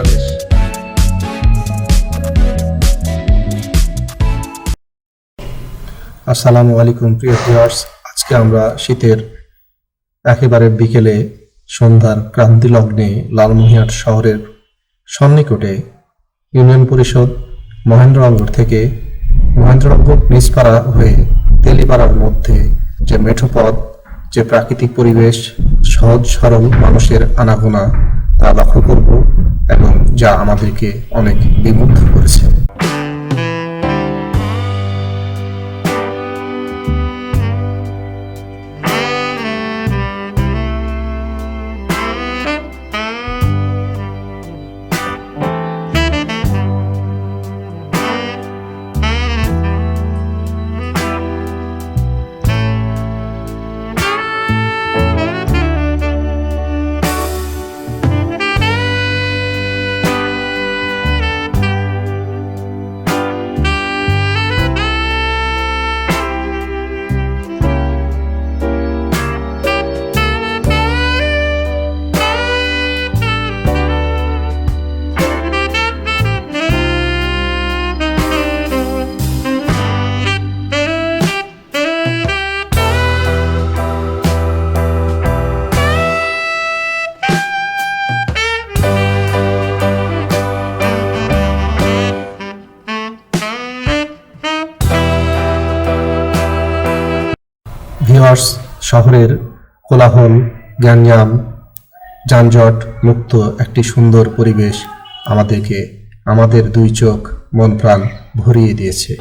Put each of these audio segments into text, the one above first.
বাংলাদেশ। আসসালামু আলাইকুম, প্রিয় ভিউয়ার্স আজকে আমরা শীতের একেবারে বিকেলে সন্ধ্যার ক্রান্তিলগ্নে লালমনিহাট শহরের সন্নিকটে ইউনিয়ন পরিষদ মহেন্দ্রনগর থেকে মহেন্দ্রনগর নিজপাড়া হয়ে তেলিপাড়ার মধ্যে যে মেঠোপথ, যে প্রাকৃতিক পরিবেশ, সহজ সরল মানুষের আনাগোনা তা লক্ষ্য করব। এবং যা আমাদেরকে অনেক বিমুগ্ধ করেছে। ভিওয়ার্স শহরের কোলাহল গ্যাঞ্জাম যানজট মুক্ত একটি সুন্দর পরিবেশ আমাদেরকে, আমাদের দুই চোখ, মন প্রাণ ভরিয়ে দিয়েছে।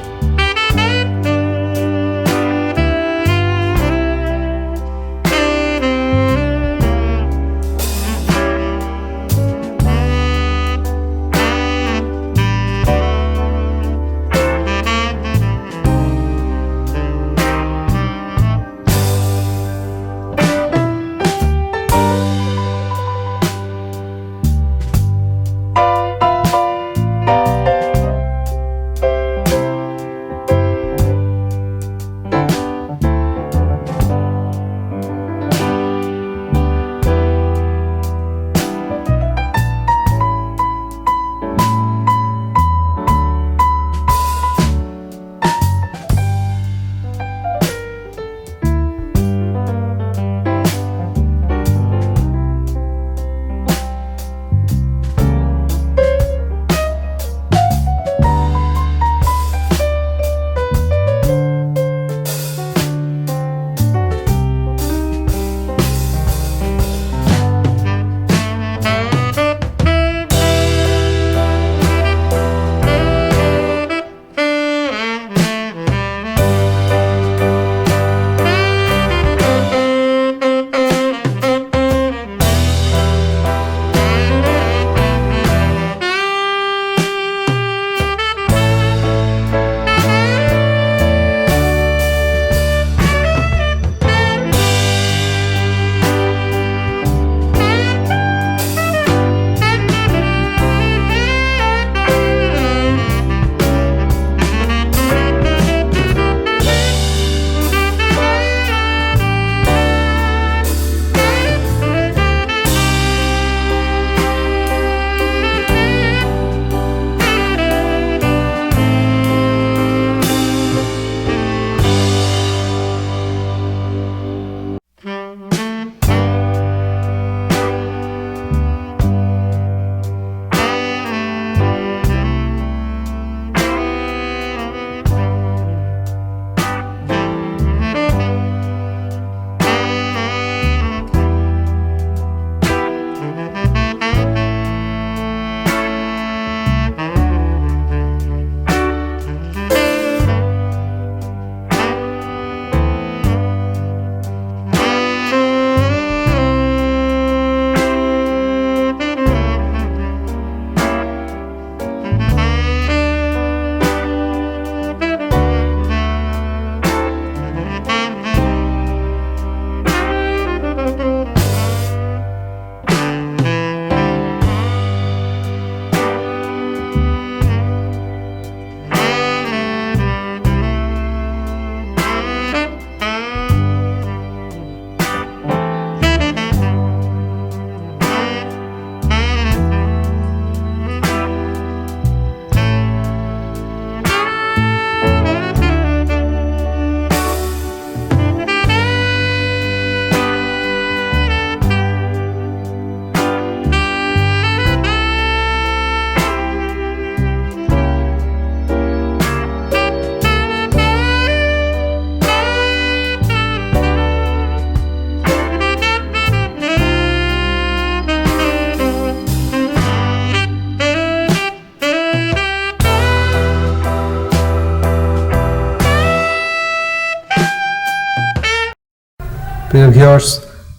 প্রিয় ভিউয়ার্স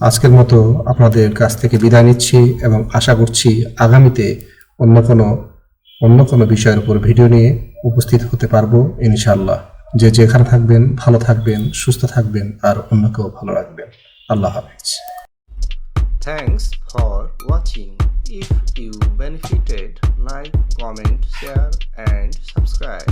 আজকের মতো আপনাদের কাছ থেকে বিদায় নিচ্ছি এবং আশা করছি আগামীতে অন্য কোনো অন্য কোনো বিষয়ের উপর ভিডিও নিয়ে উপস্থিত হতে পারব ইনশাআল্লাহ। যে যেখানে থাকবেন ভালো থাকবেন সুস্থ থাকবেন আর অন্যকেও ভালো রাখবেন। আল্লাহ হাফিজ। Thanks for watching If you benefited, like, comment, share, and subscribe.